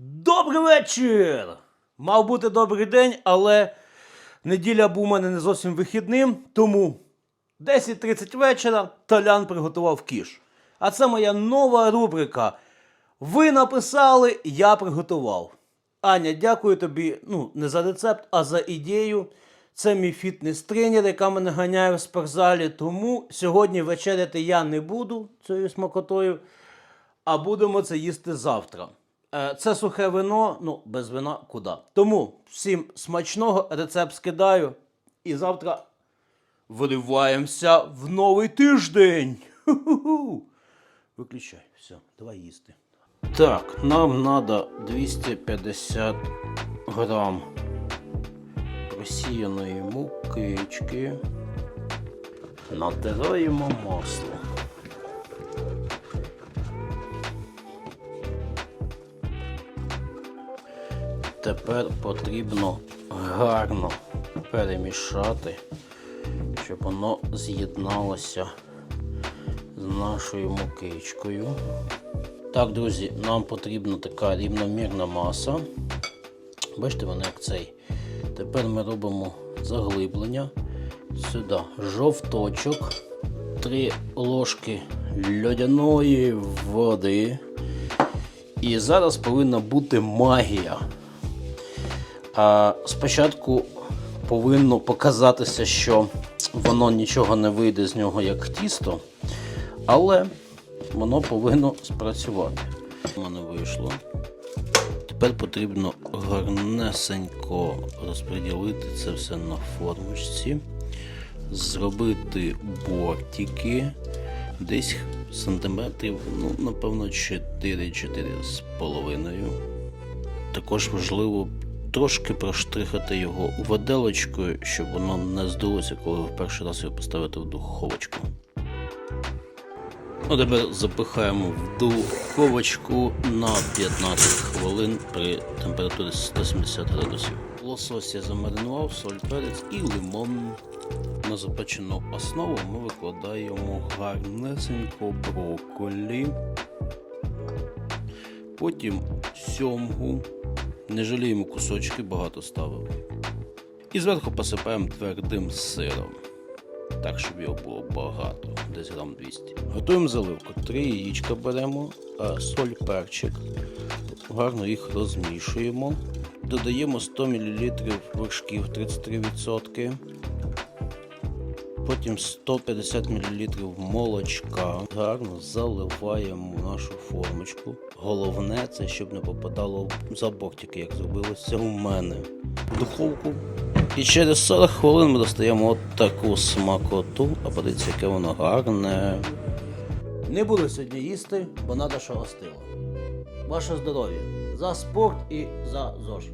Добрий вечір! Мав бути добрий день, але неділя був у мене не зовсім вихідним, тому 10.30 вечора Толян приготував кіш. А це моя нова рубрика. Ви написали, я приготував. Аня, дякую тобі ну, не за рецепт, а за ідею. Це мій фітнес-тренер, яка мене ганяє в спортзалі. Тому сьогодні вечеряти я не буду цією смакотою а будемо це їсти завтра. Е, Це сухе вино, ну, без вина куди. Тому всім смачного рецепт скидаю. І завтра вириваємося в новий тиждень. Виключай, все, давай їсти. Так, нам треба 250 грам просіяної мукички. Натираємо масло. Тепер потрібно гарно перемішати, щоб воно з'єдналося з нашою мукичкою. Так, друзі, нам потрібна така рівномірна маса. Бачите, вона як цей. Тепер ми робимо заглиблення. Сюди жовточок, 3 ложки льодяної води. І зараз повинна бути магія. Спочатку повинно показатися, що воно нічого не вийде з нього як тісто, але воно повинно спрацювати. У мене вийшло. Тепер потрібно гарнесенько розподілити це все на формочці, зробити бортики десь сантиметрів, ну, напевно, 4-4 з половиною. Також важливо трошки проштрихати його виделочкою, щоб воно не здулося, коли ви перший раз його поставите в духовочку. Ну, тепер запихаємо в духовочку на 15 хвилин при температурі 170 градусів. Лосось я замаринував, соль, перець і лимон. На запечену основу ми викладаємо гарнесенько брокколі, потім сьомгу, не жаліємо кусочки, багато ставимо. І зверху посипаємо твердим сиром. Так, щоб його було багато, десь грам 200. Готуємо заливку. Три яєчка беремо, соль, перчик. Гарно їх розмішуємо. Додаємо 100 мл вершків 33%. Потім 150 мл молочка. Гарно заливаємо нашу формочку. Головне це щоб не попадало за бортики, як зробилося у мене. В духовку. І через 40 хвилин ми достаємо от таку смакоту, а подивіться, яке воно гарне. Не буду сьогодні їсти, бо треба, що остило. Ваше здоров'я. За спорт і за ЗОЖ.